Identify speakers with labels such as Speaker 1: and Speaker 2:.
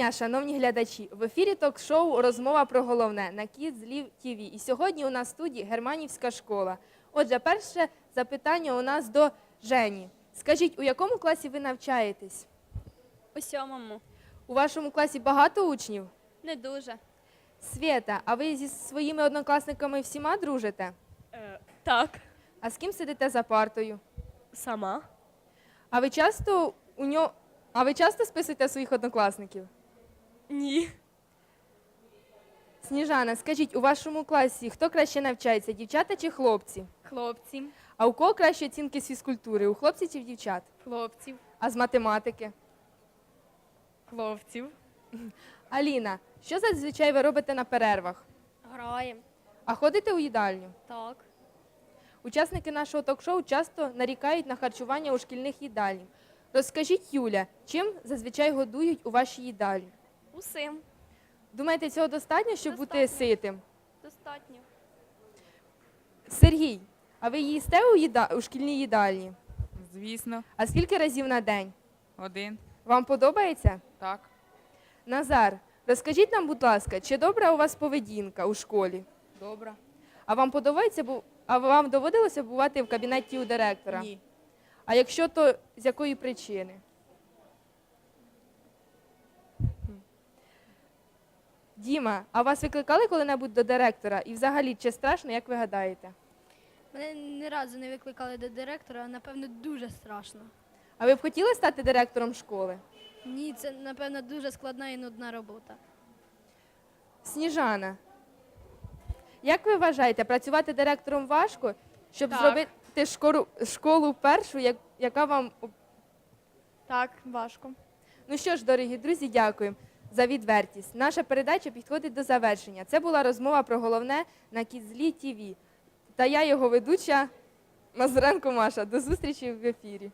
Speaker 1: Дня, шановні глядачі! В ефірі ток-шоу Розмова про головне на Kids ТВ. І сьогодні у нас в студії Германівська школа. Отже, перше запитання у нас до Жені. Скажіть, у якому класі ви навчаєтесь?
Speaker 2: У сьомому.
Speaker 1: У вашому класі багато учнів?
Speaker 2: Не дуже.
Speaker 1: Свєта, а ви зі своїми однокласниками всіма дружите?
Speaker 2: Е, так.
Speaker 1: А з ким сидите за партою?
Speaker 2: Сама?
Speaker 1: А ви часто у нього. А ви часто списуєте своїх однокласників?
Speaker 2: Ні.
Speaker 1: Сніжана, скажіть, у вашому класі хто краще навчається, дівчата чи хлопці?
Speaker 2: Хлопці.
Speaker 1: А у кого кращі оцінки з фізкультури? У хлопців чи в дівчат?
Speaker 2: Хлопців.
Speaker 1: А з математики?
Speaker 2: Хлопців.
Speaker 1: Аліна, що зазвичай ви робите на перервах?
Speaker 2: Граємо.
Speaker 1: А ходите у їдальню?
Speaker 2: Так.
Speaker 1: Учасники нашого ток-шоу часто нарікають на харчування у шкільних їдальнях. Розкажіть, Юля, чим зазвичай годують у вашій їдальні?
Speaker 2: Усім.
Speaker 1: Думаєте, цього достатньо, щоб бути
Speaker 2: Достатньо.
Speaker 1: ситим?
Speaker 2: Достатньо.
Speaker 1: Сергій, а ви їсте у, їда... у шкільній їдальні?
Speaker 3: Звісно,
Speaker 1: А скільки разів на день?
Speaker 3: один.
Speaker 1: Вам подобається?
Speaker 3: Так.
Speaker 1: Назар, розкажіть нам, будь ласка, чи добра у вас поведінка у школі?
Speaker 3: Добре.
Speaker 1: А вам подобається бу- а вам доводилося бувати в кабінеті у директора?
Speaker 3: Ні.
Speaker 1: А якщо то з якої причини? Діма, а вас викликали коли-небудь до директора? І взагалі, чи страшно, як ви гадаєте?
Speaker 4: Мене ні разу не викликали до директора, а напевно дуже страшно.
Speaker 1: А ви б хотіли стати директором школи?
Speaker 4: Ні, це напевно дуже складна і нудна робота.
Speaker 1: Сніжана, як ви вважаєте, працювати директором важко, щоб
Speaker 2: Так.
Speaker 1: зробити школу, школу першу, як- яка вам
Speaker 2: Так, важко.
Speaker 1: Ну що ж, дорогі друзі, дякуємо за відвертість. Наша передача підходить до завершення. Це була розмова про головне на Кізлі ТВ. Та я його ведуча Мазуренко Маша. До зустрічі в ефірі.